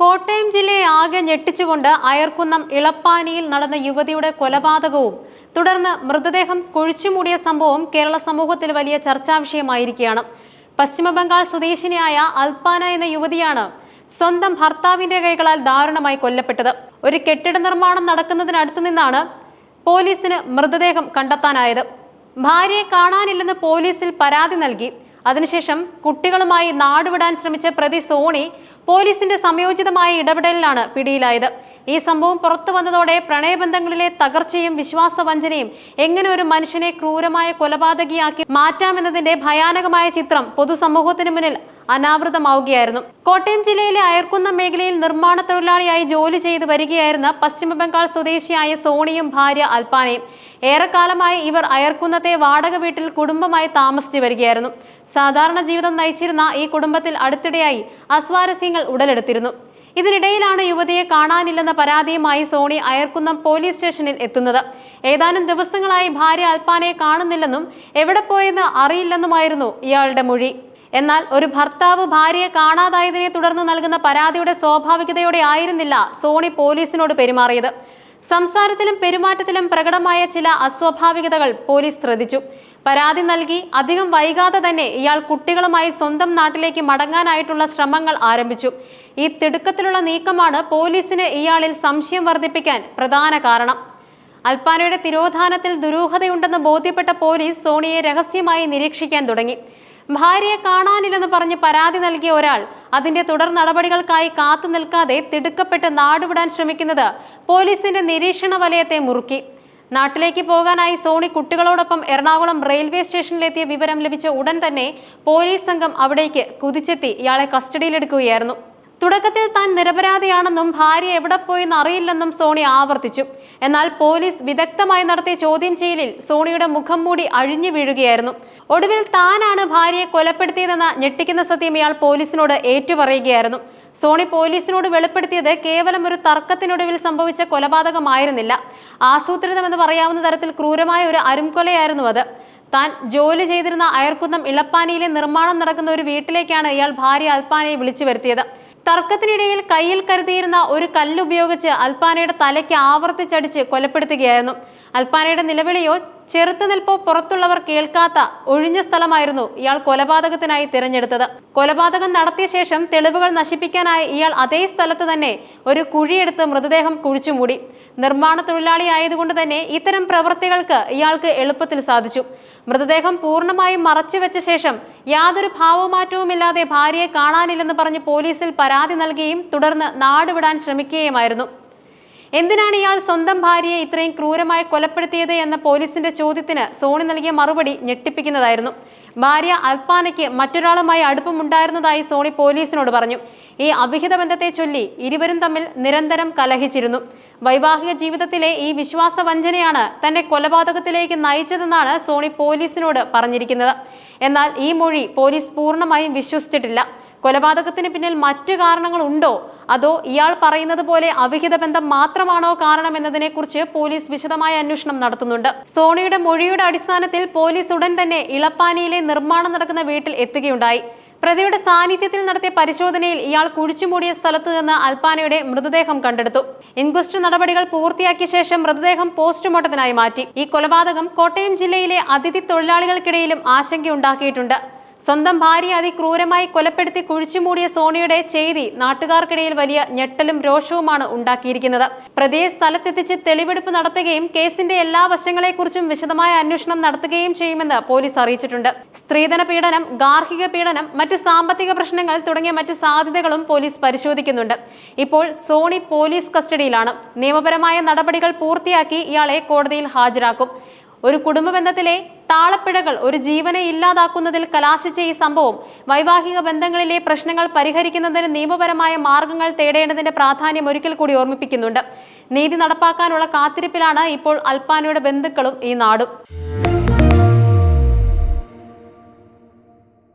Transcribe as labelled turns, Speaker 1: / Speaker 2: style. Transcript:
Speaker 1: കോട്ടയം ജില്ലയെ ആകെ ഞെട്ടിച്ചുകൊണ്ട് അയർക്കുന്നം ഇളപ്പാനിയിൽ നടന്ന യുവതിയുടെ കൊലപാതകവും തുടർന്ന് മൃതദേഹം കുഴിച്ചുമൂടിയ സംഭവം കേരള സമൂഹത്തിൽ വലിയ ചർച്ചാ വിഷയമായിരിക്കുകയാണ്. പശ്ചിമബംഗാൾ സ്വദേശിനിയായ അൽപാന എന്ന യുവതിയാണ് സ്വന്തം ഭർത്താവിന്റെ കൈകളാൽ ദാരുണമായി കൊല്ലപ്പെട്ടത്. ഒരു കെട്ടിട നിർമ്മാണം നടക്കുന്നതിനടുത്തു നിന്നാണ് പോലീസിന് മൃതദേഹം കണ്ടെത്താനായത്. ഭാര്യയെ കാണാനില്ലെന്ന് പോലീസിൽ പരാതി നൽകി. അതിനുശേഷം കുട്ടികളുമായി നാടുവിടാൻ ശ്രമിച്ച പ്രതി സോണി പോലീസിന്റെ സംയോജിതമായ ഇടപെടലിലാണ് പിടിയിലായത്. ഈ സംഭവം പുറത്തു വന്നതോടെ പ്രണയബന്ധങ്ങളിലെ തകർച്ചയും വിശ്വാസവഞ്ചനയും എങ്ങനെ ഒരു മനുഷ്യനെ ക്രൂരമായ കൊലപാതകിയാക്കി മാറ്റാമെന്നതിന്റെ ഭയാനകമായ ചിത്രം പൊതുസമൂഹത്തിന് മുന്നിൽ അനാവൃതമാവുകയായിരുന്നു. കോട്ടയം ജില്ലയിലെ അയർക്കുന്നം മേഖലയിൽ നിർമ്മാണ തൊഴിലാളിയായി ജോലി ചെയ്തു വരികയായിരുന്ന പശ്ചിമബംഗാൾ സ്വദേശിയായ സോണിയും ഭാര്യ അൽപാനയും. ഏറെക്കാലമായി ഇവർ അയർക്കുന്നത്തെ വാടക വീട്ടിൽ കുടുംബമായി താമസിച്ചു വരികയായിരുന്നു. സാധാരണ ജീവിതം നയിച്ചിരുന്ന ഈ കുടുംബത്തിൽ അടുത്തിടെയായി അസ്വാരസ്യങ്ങൾ ഉടലെടുത്തിരുന്നു. ഇതിനിടയിലാണ് യുവതിയെ കാണാനില്ലെന്ന പരാതിയുമായി സോണി അയർക്കുന്നം പോലീസ് സ്റ്റേഷനിൽ എത്തുന്നത്. ഏതാനും ദിവസങ്ങളായി ഭാര്യ അൽപാനയെ കാണുന്നില്ലെന്നും എവിടെ പോയെന്ന് അറിയില്ലെന്നുമായിരുന്നു ഇയാളുടെ മൊഴി. എന്നാൽ ഒരു ഭർത്താവ് ഭാര്യയെ കാണാതായതിനെ തുടർന്ന് നൽകുന്ന പരാതിയുടെ സ്വാഭാവികതയോടെ ആയിരുന്നില്ല സോണി പോലീസിനോട് പെരുമാറിയത്. സംസാരത്തിലും പെരുമാറ്റത്തിലും പ്രകടമായ ചില അസ്വാഭാവികതകൾ പോലീസ് ശ്രദ്ധിച്ചു. പരാതി നൽകി അധികം വൈകാതെ തന്നെ ഇയാൾ കുട്ടികളുമായി സ്വന്തം നാട്ടിലേക്ക് മടങ്ങാനായിട്ടുള്ള ശ്രമങ്ങൾ ആരംഭിച്ചു. ഈ തിടുക്കത്തിലുള്ള നീക്കമാണ് പോലീസിന് ഇയാളിൽ സംശയം വർദ്ധിപ്പിക്കാൻ പ്രധാന കാരണം. അൽപാനയുടെ തിരോധാനത്തിൽ ദുരൂഹതയുണ്ടെന്ന് ബോധ്യപ്പെട്ട പോലീസ് സോണിയെ രഹസ്യമായി നിരീക്ഷിക്കാൻ തുടങ്ങി. ഭാര്യയെ കാണാനില്ലെന്ന് പറഞ്ഞ് പരാതി നൽകിയ ഒരാൾ അതിന്റെ തുടർ നടപടികൾക്കായി കാത്തു നിൽക്കാതെ തിടുക്കപ്പെട്ട് നാടുവിടാൻ ശ്രമിക്കുന്നത് പോലീസിന്റെ നിരീക്ഷണ വലയത്തെ മുറുക്കി. നാട്ടിലേക്ക് പോകാനായി സോണി കുട്ടികളോടൊപ്പം എറണാകുളം റെയിൽവേ സ്റ്റേഷനിലെത്തിയ വിവരം ലഭിച്ച ഉടൻ തന്നെ പോലീസ് സംഘം അവിടേക്ക് കുതിച്ചെത്തി. ഇയാളെ കസ്റ്റഡിയിലെടുക്കുകയായിരുന്നു. തുടക്കത്തിൽ താൻ നിരപരാധിയാണെന്നും ഭാര്യ എവിടെ പോയെന്ന് അറിയില്ലെന്നും സോണി ആവർത്തിച്ചു. എന്നാൽ പോലീസ് വിദഗ്ധമായി നടത്തിയ ചോദ്യം ചെയ്യലിൽ സോണിയുടെ മുഖം മൂടി അഴിഞ്ഞു വീഴുകയായിരുന്നു. ഒടുവിൽ താനാണ് ഭാര്യയെ കൊലപ്പെടുത്തിയതെന്ന ഞെട്ടിക്കുന്ന സത്യം ഇയാൾ പോലീസിനോട് ഏറ്റുപറയുകയായിരുന്നു. സോണി പോലീസിനോട് വെളിപ്പെടുത്തിയത് കേവലം ഒരു തർക്കത്തിനൊടുവിൽ സംഭവിച്ച കൊലപാതകമായിരുന്നില്ല. ആസൂത്രിതമെന്ന് പറയാവുന്ന തരത്തിൽ ക്രൂരമായ ഒരു അരുംകൊലയായിരുന്നു അത്. താൻ ജോലി ചെയ്തിരുന്ന അയർക്കുന്നം ഇളപ്പാനിയിലെ നിർമ്മാണം നടക്കുന്ന ഒരു വീട്ടിലേക്കാണ് ഇയാൾ ഭാര്യ അൽപ്പാനയെ വിളിച്ചു വരുത്തിയത്. തർക്കത്തിനിടയിൽ കയ്യിൽ കരുതിയിരുന്ന ഒരു കല്ലുപയോഗിച്ച് അൽപാനയുടെ തലയ്ക്ക് ആവർത്തിച്ചടിച്ച് കൊലപ്പെടുത്തുകയായിരുന്നു. അൽപ്പാനയുടെ നിലവിളിയോ ചെറുത്തുനിൽപ്പോ പുറത്തുള്ളവർ കേൾക്കാത്ത ഒഴിഞ്ഞ സ്ഥലമായിരുന്നു ഇയാൾ കൊലപാതകത്തിനായി തിരഞ്ഞെടുത്തത്. കൊലപാതകം നടത്തിയ ശേഷം തെളിവുകൾ നശിപ്പിക്കാനായി ഇയാൾ അതേ സ്ഥലത്ത് തന്നെ ഒരു കുഴിയെടുത്ത് മൃതദേഹം കുഴിച്ചുമൂടി നിർമ്മാണ തൊഴിലാളി ആയതുകൊണ്ട് തന്നെ ഇത്തരം പ്രവൃത്തികൾക്ക് ഇയാൾക്ക് എളുപ്പത്തിൽ സാധിച്ചു. മൃതദേഹം പൂർണമായും മറച്ചുവെച്ച ശേഷം യാതൊരു ഭാവമാറ്റവുമില്ലാതെ ഭാര്യയെ കാണാനില്ലെന്ന് പറഞ്ഞ് പോലീസിൽ പരാതി നൽകുകയും തുടർന്ന് നാടുവിടാൻ ശ്രമിക്കുകയുമായിരുന്നു. എന്തിനാണ് ഇയാൾ സ്വന്തം ഭാര്യയെ ഇത്രയും ക്രൂരമായി കൊലപ്പെടുത്തിയത് എന്ന പോലീസിന്റെ ചോദ്യത്തിന് സോണി നൽകിയ മറുപടി ഞെട്ടിപ്പിക്കുന്നതായിരുന്നു. ഭാര്യ അൽപാനയ്ക്ക് മറ്റൊരാളുമായി അടുപ്പമുണ്ടായിരുന്നതായി സോണി പോലീസിനോട് പറഞ്ഞു. ഈ അവിഹിത ബന്ധത്തെ ചൊല്ലി ഇരുവരും തമ്മിൽ നിരന്തരം കലഹിച്ചിരുന്നു. വൈവാഹിക ജീവിതത്തിലെ ഈ വിശ്വാസ വഞ്ചനയാണ് തന്നെ കൊലപാതകത്തിലേക്ക് നയിച്ചതെന്നാണ് സോണി പോലീസിനോട് പറഞ്ഞിരിക്കുന്നത്. എന്നാൽ ഈ മൊഴി പോലീസ് പൂർണമായും വിശ്വസിച്ചിട്ടില്ല. കൊലപാതകത്തിന് പിന്നിൽ മറ്റു കാരണങ്ങളുണ്ടോ? അതോ ഇയാൾ പറയുന്നത് പോലെ അവിഹിത ബന്ധം മാത്രമാണോ കാരണം എന്നതിനെക്കുറിച്ച് പോലീസ് വിശദമായ അന്വേഷണം നടത്തുന്നുണ്ട്. സോണിയുടെ മൊഴിയുടെ അടിസ്ഥാനത്തിൽ പോലീസ് ഉടൻ തന്നെ ഇളപ്പാനിയിലെ നിർമ്മാണം നടക്കുന്ന വീട്ടിൽ എത്തുകയുണ്ടായി. പ്രതിയുടെ സാന്നിധ്യത്തിൽ നടത്തിയ പരിശോധനയിൽ ഇയാൾ കുഴിച്ചുമൂടിയ സ്ഥലത്ത് നിന്ന് അൽപ്പാനയുടെ മൃതദേഹം കണ്ടെടുത്തു. ഇൻക്വസ്റ്റ് നടപടികൾ പൂർത്തിയാക്കിയ ശേഷം മൃതദേഹം പോസ്റ്റ്മോർട്ടത്തിനായി മാറ്റി. ഈ കൊലപാതകം കോട്ടയം ജില്ലയിലെ അതിഥി തൊഴിലാളികൾക്കിടയിലും ആശങ്കയുണ്ടാക്കിയിട്ടുണ്ട്. സ്വന്തം ഭാര്യയെ അതിക്രൂരമായി കൊലപ്പെടുത്തി കുഴിച്ചുമൂടിയ സോണിയുടെ ചെയ്തി നാട്ടുകാർക്കിടയിൽ വലിയ ഞെട്ടലും രോഷവുമാണ് ഉണ്ടാക്കിയിരിക്കുന്നത്. പ്രതിയെ സ്ഥലത്തെത്തിച്ച് തെളിവെടുപ്പ് നടത്തുകയും കേസിന്റെ എല്ലാ വശങ്ങളെക്കുറിച്ചും വിശദമായ അന്വേഷണം നടത്തുകയും ചെയ്യുമെന്ന് പോലീസ് അറിയിച്ചിട്ടുണ്ട്. സ്ത്രീധന പീഡനം ഗാർഹിക പീഡനം മറ്റ് സാമ്പത്തിക പ്രശ്നങ്ങൾ തുടങ്ങിയ മറ്റ് സാധ്യതകളും പോലീസ് പരിശോധിക്കുന്നുണ്ട്. ഇപ്പോൾ സോണി പോലീസ് കസ്റ്റഡിയിലാണ്. നിയമപരമായ നടപടികൾ പൂർത്തിയാക്കി ഇയാളെ കോടതിയിൽ ഹാജരാക്കും. ഒരു കുടുംബ ബന്ധത്തിലെ താളപ്പിഴകൾ ഒരു ജീവനെ ഇല്ലാതാക്കുന്നതിൽ കലാശിച്ച ഈ സംഭവം വൈവാഹിക ബന്ധങ്ങളിലെ പ്രശ്നങ്ങൾ പരിഹരിക്കുന്നതിന് നിയമപരമായ മാർഗങ്ങൾ തേടേണ്ടതിന്റെ പ്രാധാന്യം ഒരിക്കൽ കൂടി ഓർമ്മിപ്പിക്കുന്നുണ്ട്. നീതി നടപ്പാക്കാനുള്ള കാത്തിരിപ്പിലാണ് ഇപ്പോൾ അൽപാനയുടെ ബന്ധുക്കളും ഈ നാടും.